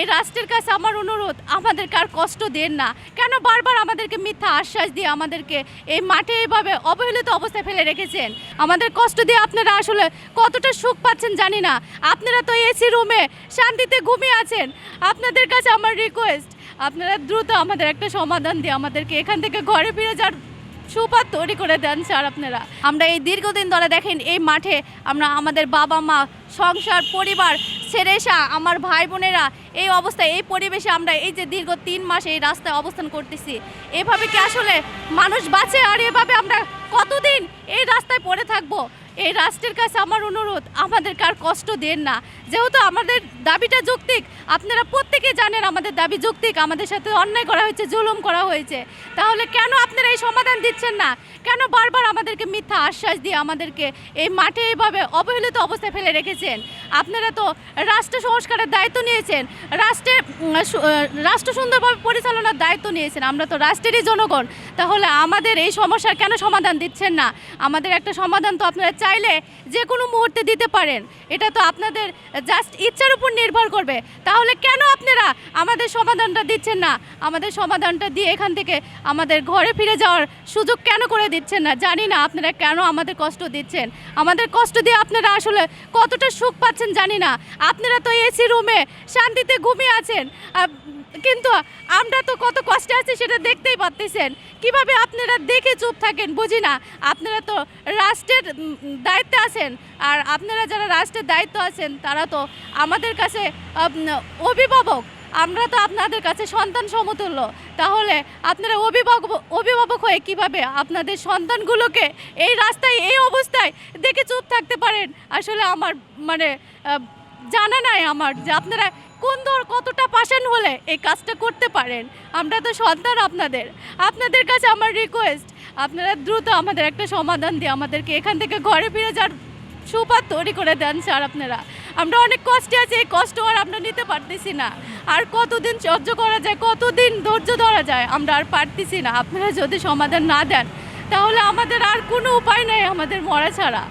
এই রাষ্ট্রের কাছে আমার অনুরোধ, আমাদেরকে আর কষ্ট দেন না। কেন বারবার আমাদেরকে মিথ্যা আশ্বাস দিয়ে আমাদেরকে এই মাঠে এইভাবে অবহেলিত অবস্থায় ফেলে রেখেছেন? আমাদের কষ্ট দিয়ে আপনারা আসলে কতটা সুখ পাচ্ছেন জানি না। আপনারা তো এসি রুমে শান্তিতে ঘুমিয়ে আছেন। আপনাদের কাছে আমার রিকোয়েস্ট আপনারা দ্রুত আমাদের একটা সমাধান দিয়ে আমাদেরকে এখান থেকে ঘরে ফিরে যাওয়ার সুপার তৈরি করে দেন স্যার আপনারা। আমরা এই দীর্ঘদিন ধরে দেখেন এই মাঠে আমরা আমাদের বাবা মা সংসার, পরিবার ছেড়েসা আমার ভাই বোনেরা এই অবস্থায়, এই পরিবেশে আমরা এই যে দীর্ঘ তিন মাস এই রাস্তায় অবস্থান করতেছি। এভাবে কি আসলে মানুষ বাঁচে? আর এভাবে আমরা কতদিন এই রাস্তায় পড়ে থাকব? এই রাষ্ট্রের কাছে আমার অনুরোধ, আমাদেরকে আর কষ্ট দেন না। যেহেতু আমাদের দাবিটা যৌক্তিক, আপনারা প্রত্যেকে জানেন আমাদের দাবি যৌক্তিক, আমাদের সাথে অন্যায় করা হয়েছে, জুলুম করা হয়েছে। তাহলে কেন আপনারা এই সমাধান দিচ্ছেন না? কেন বারবার আমাদেরকে মিথ্যা আশ্বাস দিয়ে আমাদেরকে এই মাঠে এইভাবে অবহেলিত অবস্থায় ফেলে রেখেছেন? আপনারা তো রাষ্ট্র সংস্কারের দায়িত্ব নিয়েছেন। রাষ্ট্রের রাষ্ট্র সুন্দরভাবে পরিচালনার দায়িত্ব নিয়েছেন। আমরা তো রাষ্ট্রেরই জনগণ। তাহলে আমাদের এই সমস্যার কেন সমাধান দিচ্ছেন না? আমাদের একটা সমাধান তো আপনারা চাইলে যে কোনো মুহূর্তে দিতে পারেন। এটা তো আপনাদের জাস্ট ইচ্ছার উপর নির্ভর করবে। তাহলে কেন আপনারা আমাদের সমাধানটা দিচ্ছেন না? আমাদের সমাধানটা দিয়ে এখান থেকে আমাদের ঘরে ফিরে যাওয়ার সুযোগ কেন করে দিচ্ছেন না? জানি না আপনারা কেন আমাদের কষ্ট দিচ্ছেন। আমাদের কষ্ট দিয়ে আপনারা আসলে কতটা সুখ পাচ্ছেন জানি না। আপনারা তো এসি রুমে শান্তিতে ঘুমিয়ে আছেন। কিন্তু আমরা তো কত কষ্টে আছি সেটা দেখতেই পারতেছেন। কীভাবে আপনারা দেখে চুপ থাকেন বুঝি না। আপনারা তো রাষ্ট্রের দায়িত্বে আছেন। আর আপনারা যারা রাষ্ট্রের দায়িত্ব আছেন, তারা তো আমাদের কাছে অভিভাবক। আমরা তো আপনাদের কাছে সন্তান সমতুল্য। তাহলে আপনারা অভিভাবক অভিভাবক হয়ে কীভাবে আপনাদের সন্তানগুলোকে এই রাস্তায়, এই অবস্থায় দেখে চুপ থাকতে পারেন? আসলে আমার মানে জানা নাই আমার যে আপনারা কোন ধর কতটা পাশান হলে এই কাজটা করতে পারেন। আমরা তো সন্তান আপনাদের। আপনাদের কাছে আমার রিকোয়েস্ট আপনারা দ্রুত আমাদের একটা সমাধান দিয়ে আমাদেরকে এখান থেকে ঘরে ফিরে যাওয়ার সুপার তৈরি করে দেন, স্যার, আপনারা। আমরা অনেক কষ্টে আছি, এই কষ্ট আর আমরা নিতে পারতেছি না। আর কতদিন সহ্য করা যায়, কতদিন ধৈর্য ধরা যায়, আমরা আর পারতেছি না। আপনারা যদি সমাধান না দেন, তাহলে আমাদের আর কোনো উপায় নেই আমাদের মরা ছাড়া।